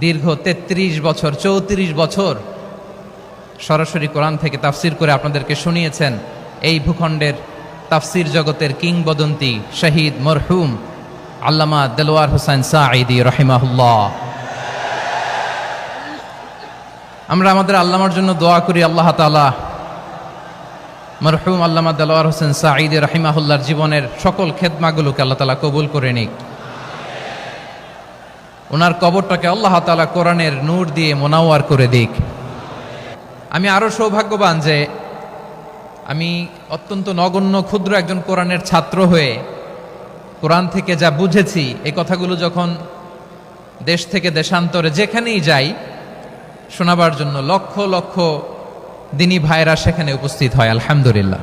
দীর্ঘ ৩৩ বছর, চৌত্রিশ বছর সরাসরি কোরআন থেকে তাফসির করে আপনাদেরকে শুনিয়েছেন এই ভূখণ্ডের তাফসির জগতের কিংবদন্তি শহীদ মরহুম আল্লামা দেলোয়ার হোসেন সাঈদি রহিমাহুল্লাহ। আমরা আমাদের আল্লামার জন্য দোয়া করি, আল্লাহ তালা মরহুম আল্লামা দেলোয়ার হোসেন সাঈদি রহিমাহুল্লার জীবনের সকল খেদমাগুলোকে আল্লাহ তালা কবুল করে নিক। ওনার কবরটাকে আল্লাহ তালা কোরআনের নূর দিয়ে মোনাওয়ার করে দিক। আমি আরও সৌভাগ্যবান যে আমি অত্যন্ত নগণ্য, ক্ষুদ্র একজন কোরআনের ছাত্র হয়ে কোরআন থেকে যা বুঝেছি, এই কথাগুলো যখন দেশ থেকে দেশান্তরে যেখানেই যাই, শোনাবার জন্য লক্ষ লক্ষ দিনী ভাইরা সেখানে উপস্থিত হয়, আলহামদুলিল্লাহ।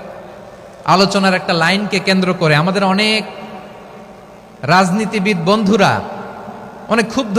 আলোচনার একটা লাইনকে কেন্দ্র করে আমাদের অনেক রাজনীতিবিদ বন্ধুরা অনেক ক্ষুব্ধ